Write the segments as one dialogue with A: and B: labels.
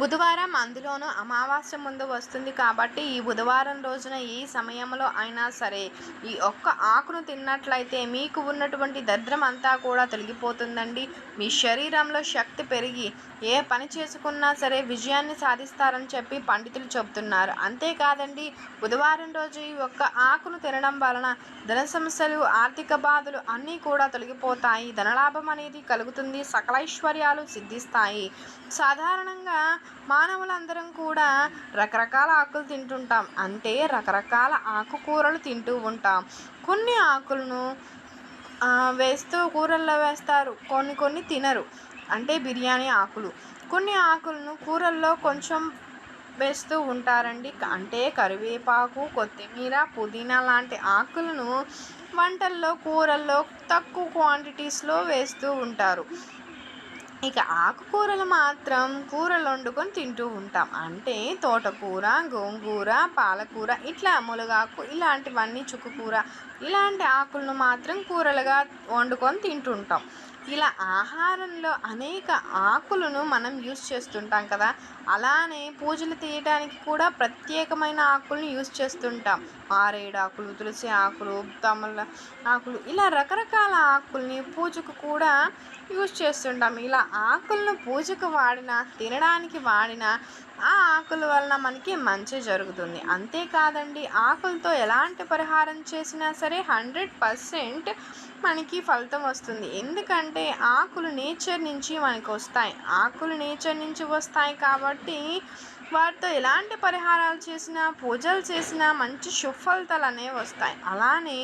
A: బుధవారం అందులోనూ అమావాస్య ముందు వస్తుంది కాబట్టి ఈ బుధవారం రోజున ఈ సమయంలో అయినా సరే ఈ ఒక్క ఆకును తిన్నట్లయితే మీకు ఉన్నటువంటి దరిద్రం అంతా కూడా తొలగిపోతుందండి. మీ శరీరంలో శక్తి పెరిగి ఏ పని చేసుకున్నా సరే విజయాన్ని సాధిస్తారని చెప్పి పండితులు చెబుతున్నారు. అంతేకాదండి బుధవారం రోజు ఈ ఒక్క ఆకును తినడం వలన ధన సమస్యలు ఆర్థిక బాధలు అన్నీ కూడా తొలగిపోతాయి. ధనలాభం అనేది కలుగుతుంది సకలైశ్వర్యాలు సిద్ధిస్తాయి. సాధారణంగా మానవులందరం కూడా రకరకాల ఆకులు తింటుంటాం. అంటే రకరకాల ఆకుకూరలు తింటూ ఉంటాం. కొన్ని ఆకులను వేస్తూ కూరల్లో వేస్తారు. కొన్ని కొన్ని తినరు. అంటే బిర్యానీ ఆకులు. కొన్ని ఆకులను కూరల్లో కొంచెం వేస్తూ ఉంటారండి. అంటే కరివేపాకు కొత్తిమీర పుదీనా లాంటి ఆకులను వంటల్లో కూరల్లో తక్కువ క్వాంటిటీస్లో వేస్తూ ఉంటారు. ఇక ఆకుకూరలు మాత్రం కూరలు వండుకొని తింటూ ఉంటాం. అంటే తోటకూర గోంగూర పాలకూర ఇట్లా ములగాకు ఇలాంటివన్నీ చుక్కుకూర ఇలాంటి ఆకులను మాత్రం కూరలుగా వండుకొని తింటుంటాం. ఇలా ఆహారంలో అనేక ఆకులను మనం యూస్ చేస్తుంటాం కదా. అలానే పూజలు తీయడానికి కూడా ప్రత్యేకమైన ఆకులను యూస్ చేస్తుంటాం. మారేడు ఆకులు తులసి ఆకులు తమల ఆకులు ఇలా రకరకాల ఆకుల్ని పూజకు కూడా యూజ్ చేస్తుంటాం. ఇలా ఆకులను పూజకు వాడిన తినడానికి వాడిన ఆ ఆకుల వలన మనకి మంచి జరుగుతుంది. అంతేకాదండి ఆకులతో ఎలాంటి పరిహారం చేసినా సరే హండ్రెడ్ పర్సెంట్ మనకి ఫలితం వస్తుంది. ఎందుకంటే ఆకులు నేచర్ నుంచి మనకు వస్తాయి. ఆకులు నేచర్ నుంచి వస్తాయి కాబట్టి వాటితో ఎలాంటి పరిహారాలు చేసినా పూజలు చేసినా మంచి సుఫలితాలు అనేవి వస్తాయి. అలానే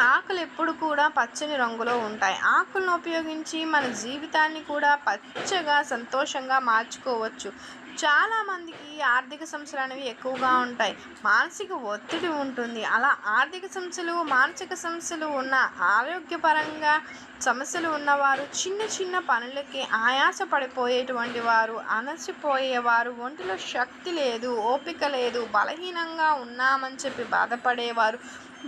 A: ఆకులు ఎప్పుడు కూడా పచ్చని రంగులో ఉంటాయి. ఆకులను ఉపయోగించి మన జీవితాన్ని కూడా పచ్చగా సంతోషంగా మార్చుకోవచ్చు. చాలామందికి ఆర్థిక సమస్యలు అనేవి ఎక్కువగా ఉంటాయి. మానసిక ఒత్తిడి ఉంటుంది. అలా ఆర్థిక సమస్యలు మానసిక సమస్యలు ఉన్న ఆరోగ్యపరంగా సమస్యలు ఉన్నవారు చిన్న చిన్న పనులకి ఆయాస పడిపోయేటువంటి వారు అలసిపోయేవారు ఒంటిలో శక్తి లేదు ఓపిక లేదు బలహీనంగా ఉన్నామని చెప్పి బాధపడేవారు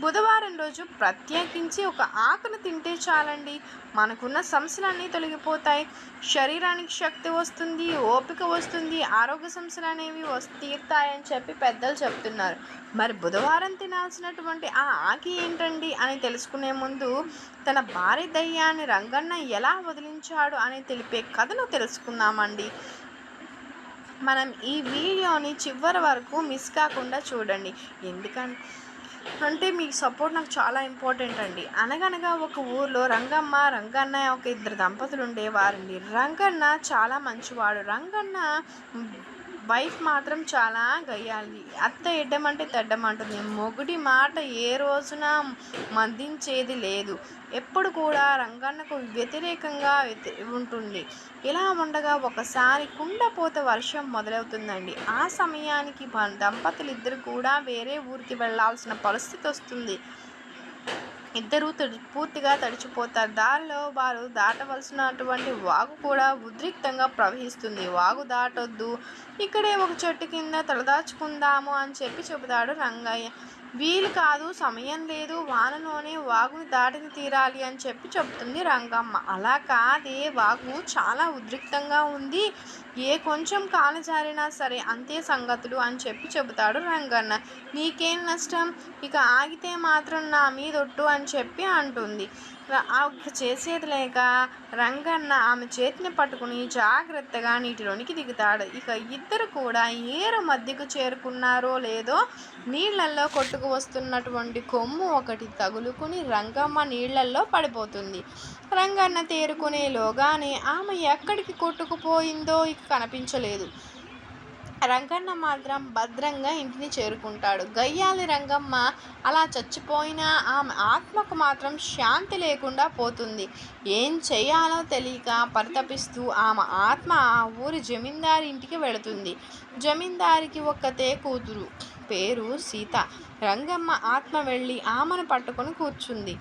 A: బుధవారం రోజు ప్రత్యేకించి ఒక ఆకును తింటే చాలండి. మనకున్న సమస్యలన్నీ తొలగిపోతాయి. శరీరానికి శక్తి వస్తుంది ఓపిక వస్తుంది ఆరోగ్య సమస్యలు అనేవి తీరుతాయని చెప్పి పెద్దలు చెప్తున్నారు. మరి బుధవారం తినాల్సినటువంటి ఆ ఆకి ఏంటండి అని తెలుసుకునే ముందు తన భార్య దయ్యాన్ని రంగన్న ఎలా వదిలించాడు అని తెలిపే కథను తెలుసుకుందామండి. మనం ఈ వీడియోని చివరి వరకు మిస్ కాకుండా చూడండి. ఎందుకంటే అంటే మీ సపోర్ట్ నాకు చాలా ఇంపార్టెంట్ అండి. అనగనగా ఒక ఊర్లో రంగమ్మ రంగన్న ఒక ఇద్దరు దంపతులు ఉండేవారండి రంగన్న చాలా మంచివాడు. రంగన్న వైఫ్ మాత్రం చాలా గయ్యాలి అత్త ఎడ్డమంటే తెడ్డమంటుంది. మొగుడి మాట ఏ రోజున మందించేది లేదు. ఎప్పుడు కూడా రంగన్నకు వ్యతిరేకంగా వ్యతి ఉంటుంది. ఇలా ఉండగా ఒకసారి కుండపోత వర్షం మొదలవుతుందండి. ఆ సమయానికి దంపతులు ఇద్దరు కూడా వేరే ఊరికి వెళ్ళాల్సిన పరిస్థితి వస్తుంది ఇద్దరూ తడి పూర్తిగా తడిచిపోతారు. దారిలో వారు దాటవలసినటువంటి వాగు కూడా ఉద్రిక్తంగా ప్రవహిస్తుంది. వాగు దాటొద్దు. ఇక్కడే ఒక చెట్టు కింద తలదాచుకుందాము అని చెప్పి చెబుతాడు రంగయ్య. వీలు కాదు సమయం లేదు. వానలోనే వాగుని దాటిని తీరాలి అని చెప్పి చెప్తుంది రంగమ్మ. అలా కాదే. వాగు చాలా ఉద్రిక్తంగా ఉంది. ఏ కొంచెం కాలు జారినా సరే అంతే సంగతులు అని చెప్పి చెబుతాడు రంగన్న. నీకేం నష్టం? ఇక ఆగితే మాత్రం నా మీదొట్టు అని చెప్పి అంటుంది. ఆమె చేసేది లేక రంగన్న ఆమె చేతిని పట్టుకుని జాగ్రత్తగా నీటిలోనికి దిగుతాడు. ఇక ఇద్దరు కూడా ఏరు మధ్యకు చేరుకున్నారో లేదో నీళ్ళల్లో కొట్టుకు వస్తున్నటువంటి కొమ్ము ఒకటి తగులుకుని రంగమ్మ నీళ్ళల్లో పడిపోతుంది. రంగన్న తేరుకునేలోగానే ఆమె ఎక్కడికి కొట్టుకుపోయిందో ఇక కనిపించలేదు. రంగన్న మాత్రం భద్రంగా ఇంటిని చేరుకుంటాడు. గయ్యాలి రంగమ్మ అలా చచ్చిపోయినా ఆమె ఆత్మకు మాత్రం శాంతి లేకుండా పోతుంది. ఏం చేయాలో తెలియక పరితపిస్తూ ఆమె ఆత్మ ఆ ఊరి జమీందారి ఇంటికి వెళుతుంది. జమీందారికి ఒక్కతే కూతురు. పేరు సీత. రంగమ్మ ఆత్మ వెళ్ళి ఆమెను పట్టుకొని కూర్చుంది.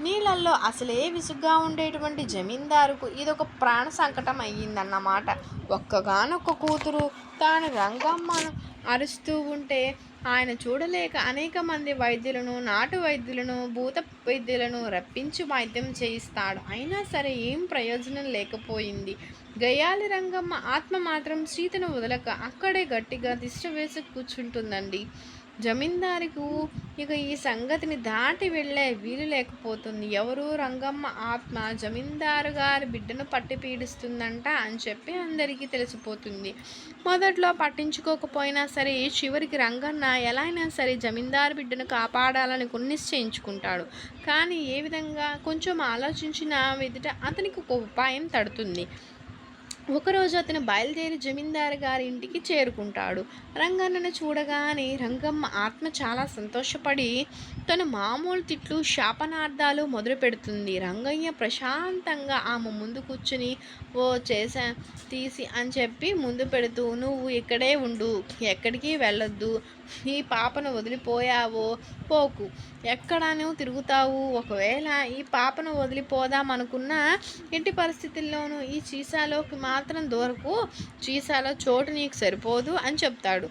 A: నీళ్ళల్లో అసలే విసుగ్గా ఉండేటువంటి జమీందారుకు ఇదొక ప్రాణ సంకటం అయ్యిందన్నమాట. ఒక్కగానొక్క కూతురు తాను రంగమ్మను అరుస్తూ ఉంటే ఆయన చూడలేక అనేక మంది వైద్యులను నాటు వైద్యులను భూత వైద్యులను రప్పించి వైద్యం చేయిస్తాడు. అయినా సరే ఏం ప్రయోజనం లేకపోయింది. గయాలి రంగమ్మ ఆత్మ మాత్రం సీతను వదలక అక్కడే గట్టిగా దిష్ట వేసి కూర్చుంటుందండి. జమీందారుకు ఇక ఈ సంగతిని దాటి వెళ్ళే వీలు లేకపోతుంది. ఎవరు రంగమ్మ ఆత్మ జమీందారు గారి బిడ్డను పట్టి పీడిస్తుందంట అని చెప్పి అందరికీ తెలిసిపోతుంది. మొదట్లో పట్టించుకోకపోయినా సరే చివరికి రంగన్న ఎలా అయినా సరే జమీందారు బిడ్డను కాపాడాలని నిశ్చయించుకుంటాడు. కానీ ఏ విధంగా కొంచెం ఆలోచించిన ఎదుట అతనికి ఒక ఉపాయం తడుతుంది. ఒకరోజు అతను బయలుదేరి జమీందారు గారి ఇంటికి చేరుకుంటాడు. రంగన్నను చూడగానే రంగమ్మ ఆత్మ చాలా సంతోషపడి తను మామూలు తిట్లు శాపనార్థాలు మొదలు పెడుతుంది రంగయ్య ప్రశాంతంగా ఆమె ముందు కూర్చుని ఓ చేసా తీసి అని చెప్పి ముందు పెడుతూ నువ్వు ఇక్కడే ఉండు ఎక్కడికి వెళ్ళొద్దు. ఈ పాపను వదిలిపోయావో పోకు. ఎక్కడానూ తిరుగుతావు? ఒకవేళ ఈ పాపను వదిలిపోదాం ఇంటి పరిస్థితుల్లోనూ ఈ చీసాలోకి మాత్రం దూరకు. చీసాలో చోటు నీకు సరిపోదు అని చెప్తాడు.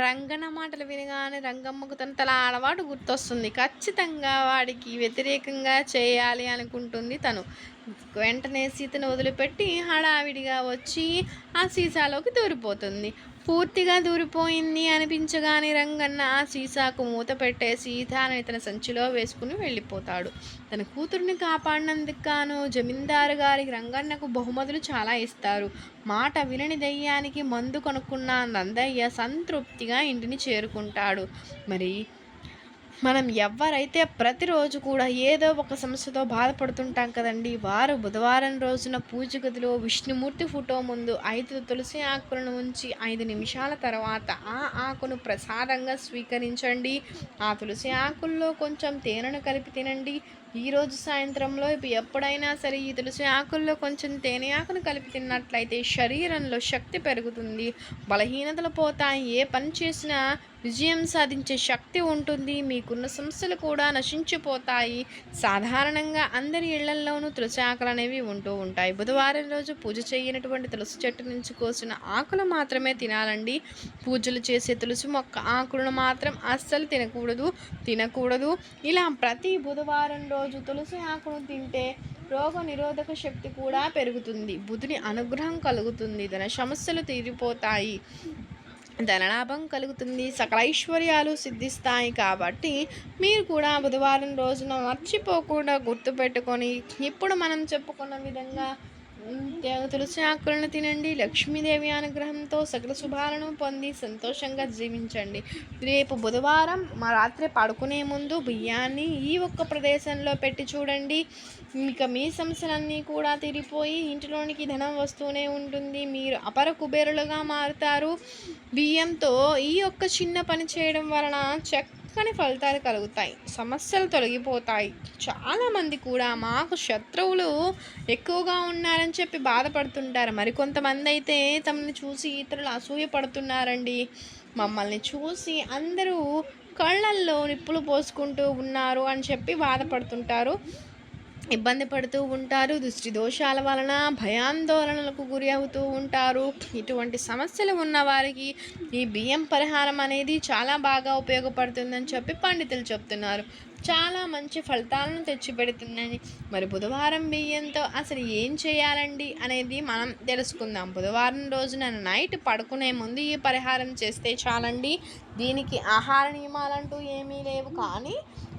A: రంగన మాటలు వినగానే రంగమ్మకు తన తల అలవాటు గుర్తొస్తుంది. ఖచ్చితంగా వాడికి వ్యతిరేకంగా చేయాలి అనుకుంటుంది తను. వెంటనే సీతను వదిలిపెట్టి హడావిడిగా వచ్చి ఆ సీసాలోకి దూరిపోతుంది. పూర్తిగా దూరిపోయింది అనిపించగానే రంగన్న ఆ సీసాకు మూత పెట్టేసి తాను తన సంచిలో వేసుకుని వెళ్ళిపోతాడు. తన కూతుర్ని కాపాడినందుకు గాను జమీందారు గారికి రంగన్నకు బహుమతులు చాలా ఇస్తారు. మాట వినని దయ్యానికి మందు కొనుక్కున్న నందయ్య సంతృప్తిగా ఇంటిని చేరుకుంటాడు. మరి మనం ఎవరైతే ప్రతిరోజు కూడా ఏదో ఒక సమస్యతో బాధపడుతుంటాం కదండి వారు బుధవారం రోజున పూజ గదిలో విష్ణుమూర్తి ఫోటో ముందు ఐదు తులసి ఆకులను ఉంచి ఐదు నిమిషాల తర్వాత ఆ ఆకును ప్రసాదంగా స్వీకరించండి. ఆ తులసి ఆకుల్లో కొంచెం తేనెను కలిపి తినండి. ఈరోజు సాయంత్రంలో ఇప్పుడు ఎప్పుడైనా సరే ఈ తులసి ఆకుల్లో కొంచెం తేనె ఆకును కలిపి తిన్నట్లయితే శరీరంలో శక్తి పెరుగుతుంది. బలహీనతలు పోతాయి. ఏ పని చేసినా విజయం సాధించే శక్తి ఉంటుంది మీకున్న సమస్యలు కూడా నశించిపోతాయి. సాధారణంగా అందరి ఇళ్ళల్లోనూ తులసి ఆకులు అనేవి ఉంటూ ఉంటాయి. బుధవారం రోజు పూజ చేయనటువంటి తులసి చెట్టు నుంచి కోసిన ఆకులు మాత్రమే తినాలండి. పూజలు చేసే తులసి మొక్క ఆకులను మాత్రం అస్సలు తినకూడదు తినకూడదు. ఇలా ప్రతి బుధవారం రోజు తులసి ఆకును తింటే రోగ నిరోధక శక్తి కూడా పెరుగుతుంది. బుధుని అనుగ్రహం కలుగుతుంది. ధన సమస్యలు తీరిపోతాయి. ధనలాభం కలుగుతుంది. సకల ఐశ్వర్యాలు సిద్ధిస్తాయి కాబట్టి మీరు కూడా బుధవారం రోజున మర్చిపోకుండా గుర్తుపెట్టుకొని ఇప్పుడు మనం చెప్పుకున్న విధంగా తులసి ఆకులను తినండి. లక్ష్మీదేవి అనుగ్రహంతో సకల శుభాలను పొంది సంతోషంగా జీవించండి. రేపు బుధవారం మా రాత్రి పడుకునే ముందు బియ్యాన్ని ఈ ఒక్క ప్రదేశంలో పెట్టి చూడండి. ఇక మీ సమస్యలన్నీ కూడా తిరిగిపోయి ఇంటిలోనికి ధనం వస్తూనే ఉంటుంది. మీరు అపర కుబేరులుగా మారుతారు. బియ్యంతో ఈ ఒక్క చిన్న పని చేయడం వలన చెక్ చక్కని ఫలితాలు కలుగుతాయి. సమస్యలు తొలగిపోతాయి. చాలామంది కూడా మాకు శత్రువులు ఎక్కువగా ఉన్నారని చెప్పి బాధపడుతుంటారు. మరికొంతమంది అయితే తమని చూసి ఇతరులు అసూయ పడుతున్నారండి మమ్మల్ని చూసి అందరూ కళ్ళల్లో నిప్పులు పోసుకుంటూ ఉన్నారు అని చెప్పి బాధపడుతుంటారు. ఇబ్బంది పడుతూ ఉంటారు దృష్టి దోషాల వలన భయాందోళనలకు గురి అవుతూ ఉంటారు. ఇటువంటి సమస్యలు ఉన్న వారికి ఈ బియ్యం పరిహారం అనేది చాలా బాగా ఉపయోగపడుతుందని చెప్పి పండితులు చెప్తున్నారు. చాలా మంచి ఫలితాలను తెచ్చిపెడుతుందని. మరి బుధవారం బియ్యంతో అసలు ఏం చేయాలండి అనేది మనం తెలుసుకుందాం. బుధవారం రోజున నైట్ పడుకునే ముందు ఈ పరిహారం చేస్తే చాలండి. దీనికి ఆహార నియమాలంటూ ఏమీ లేవు కానీ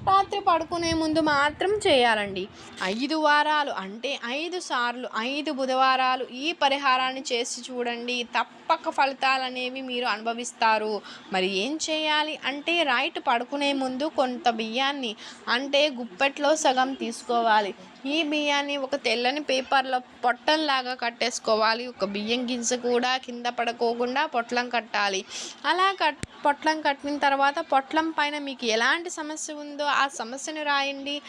A: రాత్రి పడుకునే ముందు మాత్రం చేయాలండి. ఐదు వారాలు అంటే ఐదు సార్లు ఐదు బుధవారాలు ఈ పరిహారాన్ని చేసి చూడండి. తప్పక ఫలితాలు అనేవి మీరు అనుభవిస్తారు. మరి ఏం చేయాలి అంటే రైట్ పడుకునే ముందు కొంత బియ్యాన్ని అంటే గుప్పెట్లో సగం తీసుకోవాలి. ఈ బియ్యాన్ని ఒక తెల్లని పేపర్లో పొట్టంలాగా కట్టేసుకోవాలి. ఒక బియ్యం గింజ కూడా కింద పడుకోకుండా పొట్లం కట్టాలి. అలా కట్ పొట్లం కట్టిన తర్వాత పొట్లం పైన మీకు ఎలాంటి సమస్య ఉందో ఆ సమస్యను రాయండి.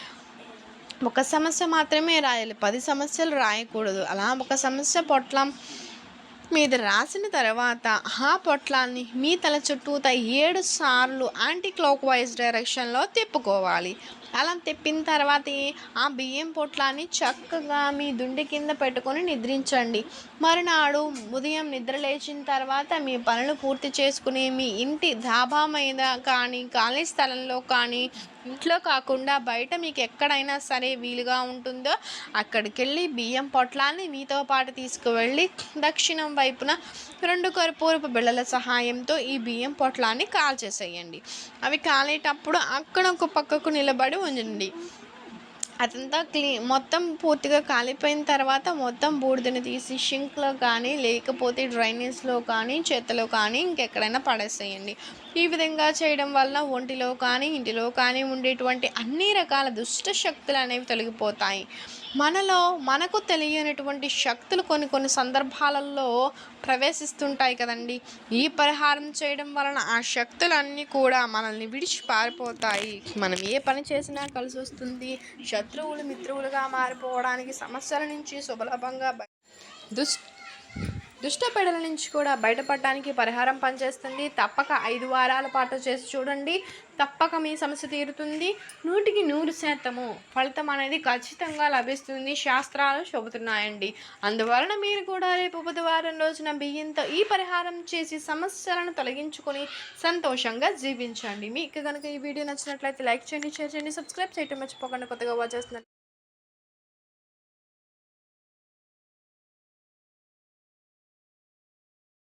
A: ఒక సమస్య మాత్రమే రాయాలి. పది సమస్యలు రాయకూడదు. అలా ఒక సమస్య పొట్లం మీద రాసిన తర్వాత ఆ పొట్లాన్ని మీ తల చుట్టూత ఏడు సార్లు యాంటీ క్లాక్ వైజ్ డైరెక్షన్లో తిప్పుకోవాలి. అలా తిప్పిన తర్వాత ఆ బియ్యం పొట్లాన్ని చక్కగా మీ దుండి కింద పెట్టుకొని నిద్రించండి. మరునాడు ఉదయం నిద్ర లేచిన తర్వాత మీ పనులు పూర్తి చేసుకుని మీ ఇంటి ధాబా మీద కానీ ఖాళీ స్థలంలో కానీ ఇంట్లో కాకుండా బయట మీకు ఎక్కడైనా సరే వీలుగా ఉంటుందో అక్కడికి వెళ్ళి బియ్యం పొట్లాన్ని మీతో పాటు తీసుకువెళ్ళి దక్షిణం వైపున రెండు కర్పూరపు బిళ్ళల సహాయంతో ఈ బియ్యం పొట్లాన్ని కాల్చేసేయండి అవి కాలేటప్పుడు అక్కడ ఒక పక్కకు నిలబడి ఉండండి. అదంతా క్లీ మొత్తం పూర్తిగా కాలిపోయిన తర్వాత మొత్తం బూడిదని తీసి షింక్లో కానీ లేకపోతే డ్రైనేజ్లో కానీ చెత్తలో కానీ ఇంకెక్కడైనా పడేసేయండి. ఈ విధంగా చేయడం వల్ల ఒంటిలో కానీ ఇంటిలో కానీ ఉండేటువంటి అన్ని రకాల దుష్ట శక్తులు అనేవి తొలగిపోతాయి. మనలో మనకు తెలియనటువంటి శక్తులు కొన్ని కొన్ని సందర్భాలలో ప్రవేశిస్తుంటాయి కదండి. ఈ పరిహారం చేయడం వలన ఆ శక్తులన్నీ కూడా మనల్ని విడిచి పారిపోతాయి మనం ఏ పని చేసినా కలిసి వస్తుంది. శత్రువులు మిత్రువులుగా మారిపోవడానికి సమస్యల నుంచి సులభంగా దుష్ దుష్ట పెడల నుంచి కూడా బయటపడడానికి పరిహారం పనిచేస్తుంది. తప్పక ఐదు వారాల పాటు చేసి చూడండి. తప్పక మీ సమస్య తీరుతుంది. నూటికి నూరు శాతము ఫలితం అనేది ఖచ్చితంగా లభిస్తుంది. శాస్త్రాలు చెబుతున్నాయండి. అందువలన మీరు కూడా రేపు బుధవారం రోజున బియ్యంతో ఈ పరిహారం చేసి సమస్యలను తొలగించుకొని సంతోషంగా జీవించండి. మీకు కనుక ఈ వీడియో నచ్చినట్లయితే లైక్ చేయండి షేర్ చేయండి సబ్స్క్రైబ్ చేయటం మర్చిపోకుండా కొత్తగా వాచ్ చేస్తున్నారు